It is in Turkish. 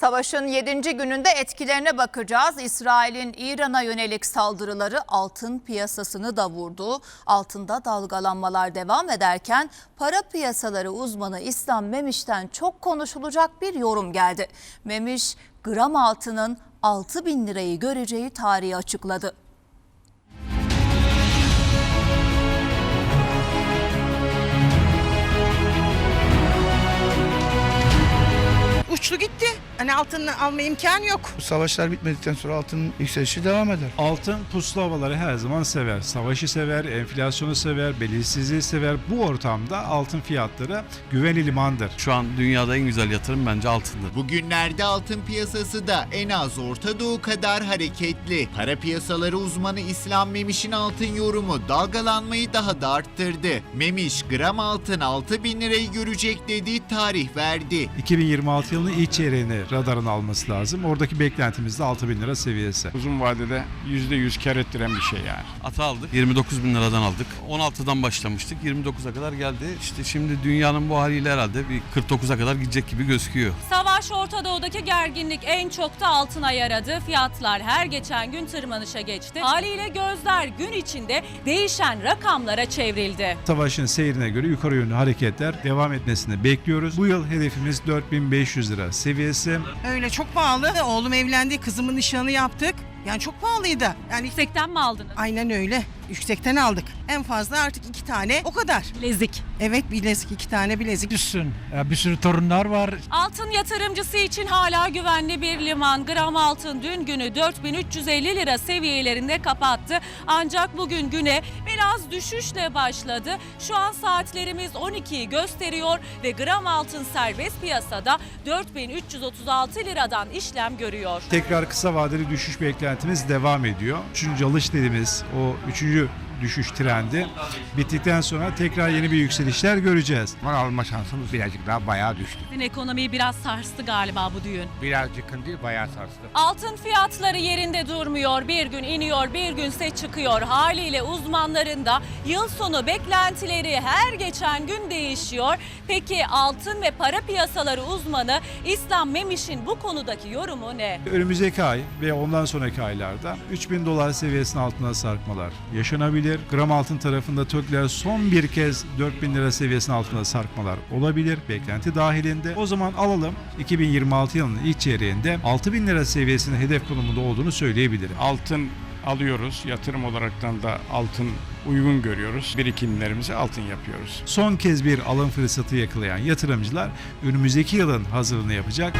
Savaşın 7. gününde etkilerine bakacağız. İsrail'in İran'a yönelik saldırıları altın piyasasını da vurdu. Altında dalgalanmalar devam ederken para piyasaları uzmanı İslam Memiş'ten çok konuşulacak bir yorum geldi. Memiş gram altının 6 bin lirayı göreceği tarihi açıkladı. uçtu gitti. Hani altın alma imkanı yok. Bu savaşlar bitmedikten sonra altının yükselişi devam eder. Altın puslu havaları her zaman sever. Savaşı sever, enflasyonu sever, belirsizliği sever. Bu ortamda altın fiyatları güvenli limandır. Şu an dünyada en güzel yatırım bence altındır. Bugünlerde altın piyasası da en az Orta Doğu kadar hareketli. Para piyasaları uzmanı İslam Memiş'in altın yorumu dalgalanmayı daha da arttırdı. Memiş gram altın 6 bin lirayı görecek dediği tarih verdi. 2026 yılının ilk çeyreğini radarın alması lazım. Oradaki beklentimiz de 6 bin lira seviyesi. uzun vadede %100 kar ettiren bir şey yani. Ata aldık. 29 bin liradan aldık. 16'dan başlamıştık. 29'a kadar geldi. İşte şimdi dünyanın bu haliyle herhalde bir 49'a kadar gidecek gibi gözüküyor. Savaş Orta Doğu'daki gerginlik en çok da altına yaradı. Fiyatlar her geçen gün tırmanışa geçti. Haliyle gözler gün içinde değişen rakamlara çevrildi. Savaşın seyrine göre yukarı yönlü hareketler devam etmesini bekliyoruz. Bu yıl hedefimiz 4500 lira seviyesi. Öyle çok pahalı. Oğlum evlendi, kızımın nişanı yaptık. Yani çok pahalıydı. Yani Yüksekten mi aldınız? aynen öyle. Yüksekten aldık. En fazla artık iki tane o kadar. Bilezik. Evet bilezik iki tane bilezik. düşsün. Ya bir sürü torunlar var. Altın yatırımcısı için hala güvenli bir liman. Gram altın dün günü 4350 lira seviyelerinde kapattı. Ancak bugün güne biraz düşüşle başladı. Şu an saatlerimiz 12'yi gösteriyor ve gram altın serbest piyasada 4336 liradan işlem görüyor. Tekrar kısa vadeli düşüş beklentimiz devam ediyor. Üçüncü alış dediğimiz o üçüncü gücü düşüş trendi bittikten sonra tekrar yeni bir yükselişler göreceğiz. Mal alma şansımız birazcık daha bayağı düştü. Sizin ekonomiyi biraz sarstı galiba bu düğün. Birazcık değil bayağı sarstı. Altın fiyatları yerinde durmuyor. Bir gün iniyor, bir günse çıkıyor. Haliyle uzmanların da yıl sonu beklentileri her geçen gün değişiyor. Peki altın ve para piyasaları uzmanı İslam Memiş'in bu konudaki yorumu ne? Önümüzdeki ay ve ondan sonraki aylarda 3000 dolar seviyesinin altına sarkmalar yaşanabilir. Gram altın tarafında TÖK'ler son bir kez 4000 lira seviyesinin altına sarkmalar olabilir. Beklenti dahilinde. O zaman alalım 2026 yılının ilk çeyreğinde 6000 lira seviyesinin hedef konumunda olduğunu söyleyebilirim. Altın alıyoruz. Yatırım olaraktan da altın uygun görüyoruz. Birikimlerimizi altın yapıyoruz. Son kez bir alım fırsatı yakalayan yatırımcılar önümüzdeki yılın hazırlığını yapacak.